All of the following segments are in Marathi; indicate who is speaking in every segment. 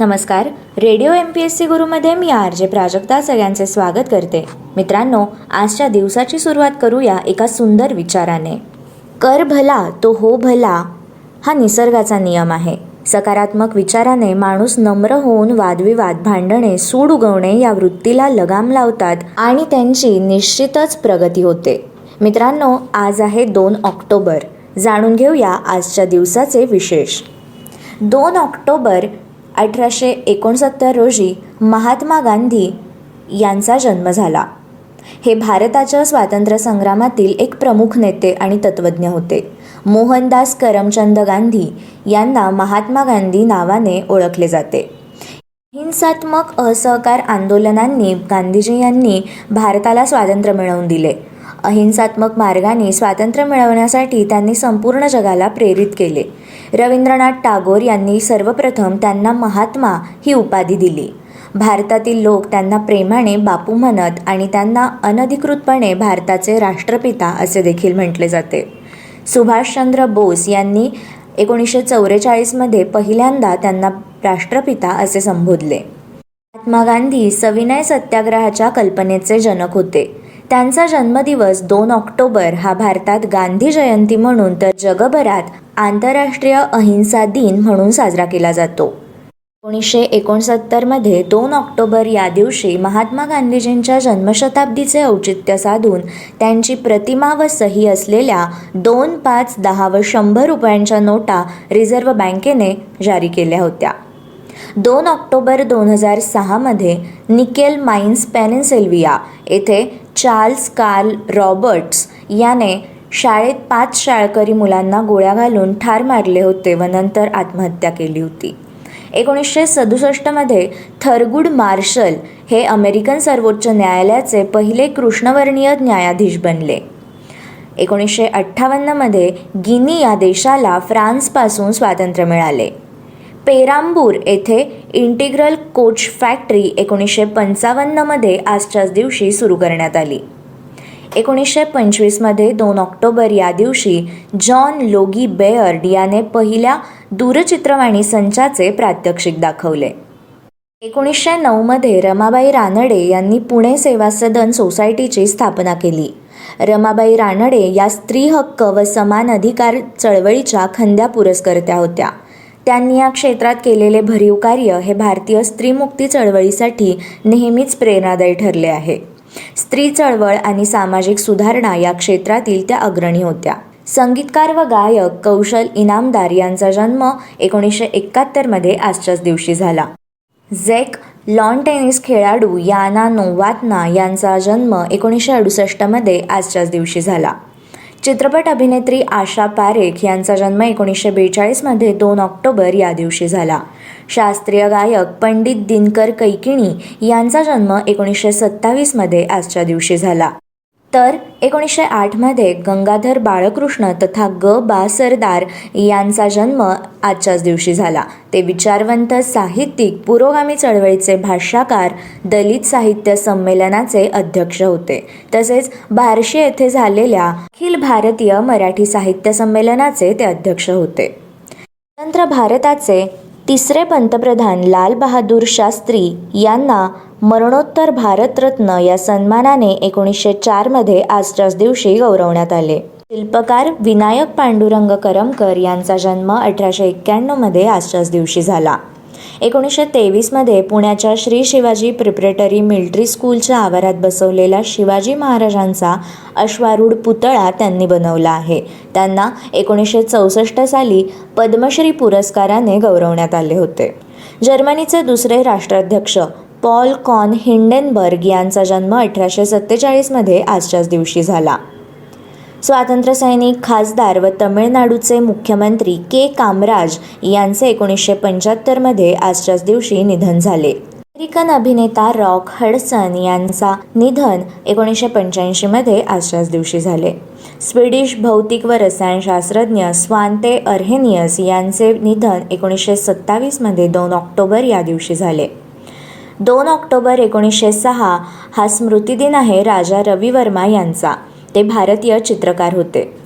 Speaker 1: नमस्कार. Radio M P S C गुरुमध्ये मी आर जे प्राजक्ता सगळ्यांचे स्वागत करते. मित्रांनो आजच्या दिवसाची सुरुवात करूया एका सुंदर विचाराने. कर भला तो हो भला हा निसर्गाचा नियम आहे. सकारात्मक विचाराने माणूस नम्र होऊन वादविवाद भांडणे सूड उगवणे या वृत्तीला लगाम लावतात आणि त्यांची निश्चितच प्रगती होते. मित्रांनो आज आहे दोन ऑक्टोबर. जाणून घेऊया आजच्या दिवसाचे विशेष. दोन ऑक्टोबर अठराशे एकोणसत्तर रोजी महात्मा गांधी यांचा जन्म झाला. हे भारताच्या स्वातंत्र्य संग्रामातील एक प्रमुख नेते आणि तत्त्वज्ञ होते. मोहनदास करमचंद गांधी यांना महात्मा गांधी नावाने ओळखले जाते. हिंसात्मक असहकार आंदोलनांनी गांधीजी यांनी भारताला स्वातंत्र्य मिळवून दिले. अहिंसात्मक मार्गाने स्वातंत्र्य मिळवण्यासाठी त्यांनी संपूर्ण जगाला प्रेरित केले. रवींद्रनाथ टागोर यांनी सर्वप्रथम त्यांना महात्मा ही उपाधी दिली. भारतातील लोक त्यांना प्रेमाने बापू म्हणत आणि त्यांना अनधिकृतपणे भारताचे राष्ट्रपिता असे देखील म्हटले जाते. सुभाषचंद्र बोस यांनी एकोणीसशे चौवेचाळीसमध्ये पहिल्यांदा त्यांना राष्ट्रपिता असे संबोधले. महात्मा गांधी सविनय सत्याग्रहाच्या कल्पनेचे जनक होते. त्यांचा जन्मदिवस दोन ऑक्टोबर हा भारतात गांधी जयंती म्हणून तर जगभरात आंतरराष्ट्रीय अहिंसा दिन म्हणून साजरा केला जातो. एकोणीसशे एकोणसत्तरमध्ये दोन ऑक्टोबर या दिवशी महात्मा गांधीजींच्या जन्मशताब्दीचे औचित्य साधून त्यांची प्रतिमा व सही असलेल्या दोन पाच दहा व शंभर रुपयांच्या नोटा रिझर्व्ह बँकेने जारी केल्या होत्या. दोन ऑक्टोबर दोन हजार सहामध्ये निकेल माइन्स पेनिन्सिल्विया येथे चार्ल्स कार्ल रॉबर्ट्स याने शाळेत पाच शाळकरी मुलांना गोळ्या घालून ठार मारले होते व नंतर आत्महत्या केली होती. एकोणीसशे सदुसष्टमध्ये थरगुड मार्शल हे अमेरिकन सर्वोच्च न्यायालयाचे पहिले कृष्णवर्णीय न्यायाधीश बनले. एकोणीसशे अठ्ठावन्नमध्ये गिनी या देशाला फ्रान्सपासून स्वातंत्र्य मिळाले. पेरांबूर येथे इंटिग्रल कोच फॅक्टरी एकोणीसशे पंचावन्नमध्ये आजच्याच दिवशी सुरू करण्यात आली. एकोणीसशे पंचवीसमध्ये दोन ऑक्टोबर या दिवशी जॉन लोगी बेअर्ड याने पहिल्या दूरचित्रवाणी संचाचे प्रात्यक्षिक दाखवले. एकोणीसशे नऊमध्ये रमाबाई रानडे यांनी पुणे सेवा सदन सोसायटीची स्थापना केली. रमाबाई रानडे या स्त्री हक्क व समान अधिकार चळवळीच्या खंद्या पुरस्कर्त्या होत्या. त्यांनी या क्षेत्रात केलेले भरीव कार्य हे भारतीय स्त्रीमुक्ती चळवळीसाठी नेहमीच प्रेरणादायी ठरले आहे. स्त्री चळवळ आणि सामाजिक सुधारणा या क्षेत्रातील त्या अग्रणी होत्या. संगीतकार व गायक कौशल इनामदार यांचा जन्म एकोणीसशे एकाहत्तरमध्ये आजच्याच दिवशी झाला. झेक लॉन टेनिस खेळाडू याना नोवातना यांचा जन्म एकोणीसशे अडुसष्टमध्ये आजच्याच दिवशी झाला. चित्रपट अभिनेत्री आशा पारेख यांचा जन्म एकोणीसशे बेचाळीसमध्ये दोन ऑक्टोबर या दिवशी झाला. शास्त्रीय गायक पंडित दिनकर कैकिणी यांचा जन्म एकोणीसशे सत्तावीसमध्ये आजच्या दिवशी झाला. तर एकोणीसशे आठमध्ये गंगाधर बाळकृष्ण तथा ग. बा सरदार यांचा जन्म आजच्याच दिवशी झाला. ते विचारवंत साहित्यिक पुरोगामी चळवळीचे भाष्याकार दलित साहित्य संमेलनाचे अध्यक्ष होते. तसेच बार्शी येथे झालेल्या अखिल भारतीय मराठी साहित्य संमेलनाचे ते अध्यक्ष होते. स्वतंत्र भारताचे तिसरे पंतप्रधान लाल बहादूर शास्त्री यांना मरणोत्तर भारतरत्न या सन्मानाने एकोणीसशे चारमध्ये आजच्याच दिवशी गौरवण्यात आले. शिल्पकार विनायक पांडुरंग करमकर यांचा जन्म अठराशे एक्क्याण्णवमध्ये आजच्याच दिवशी झाला. एकोणीसशे तेवीसमध्ये पुण्याच्या श्री शिवाजी प्रिपरेटरी मिलिटरी स्कूलच्या आवारात बसवलेला शिवाजी महाराजांचा अश्वारूढ पुतळा त्यांनी बनवला आहे. त्यांना एकोणीसशे चौसष्ट साली पद्मश्री पुरस्काराने गौरवण्यात आले होते. जर्मनीचे दुसरे राष्ट्राध्यक्ष पॉल कॉन हिंडेनबर्ग यांचा जन्म अठराशे सत्तेचाळीसमध्ये आजच्याच दिवशी झाला. स्वातंत्र्यसैनिक खासदार व तमिळनाडूचे मुख्यमंत्री के कामराज यांचे एकोणीसशे पंच्याहत्तरमध्ये आजच्याच दिवशी निधन झाले. अमेरिकन अभिनेता रॉक हडसन यांचा निधन एकोणीसशे पंच्याऐंशीमध्ये आजच्याच दिवशी झाले. स्वीडिश भौतिक व रसायनशास्त्रज्ञ स्वांते अर्हेनियस यांचे निधन एकोणीसशे सत्तावीसमध्ये दोन ऑक्टोबर या दिवशी झाले. दोन ऑक्टोबर एकोणीसशे सहा हा स्मृतिदिन आहे राजा रवी वर्मा यांचा. ते भारतीय चित्रकार होते.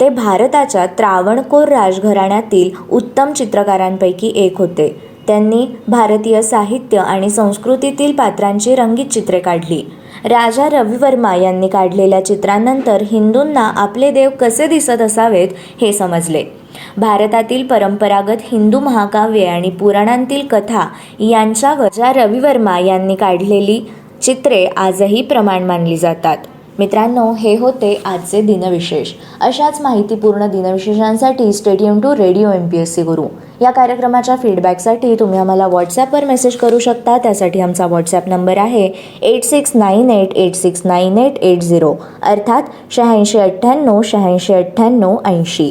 Speaker 1: ते भारताच्या त्रावणकोर राजघराण्यातील उत्तम चित्रकारांपैकी एक होते. त्यांनी भारतीय साहित्य आणि संस्कृतीतील पात्रांची रंगीत चित्रे काढली. राजा रविवर्मा यांनी काढलेल्या चित्रांनंतर हिंदूंना आपले देव कसे दिसत असावेत हे समजले. भारतातील परंपरागत हिंदू महाकाव्ये आणि पुराणांतील कथा यांच्यावर राजा रविवर्मा यांनी काढलेली चित्रे आजही प्रमाण मानली जातात. मित्रांनो हे होते आजचे दिनविशेष. अशाच माहितीपूर्ण दिनविशेषांसाठी stay tuned to radio M P S C Guru. या कार्यक्रमाच्या फीडबॅकसाठी तुम्ही आम्हाला व्हॉट्सॲपवर मेसेज करू शकता. त्यासाठी आमचा व्हॉट्सॲप नंबर आहे eight six nine eight eight six nine eight eight zero अर्थात शहाऐंशी अठ्ठ्याण्णव शहाऐंशी अठ्ठ्याण्णव ऐंशी.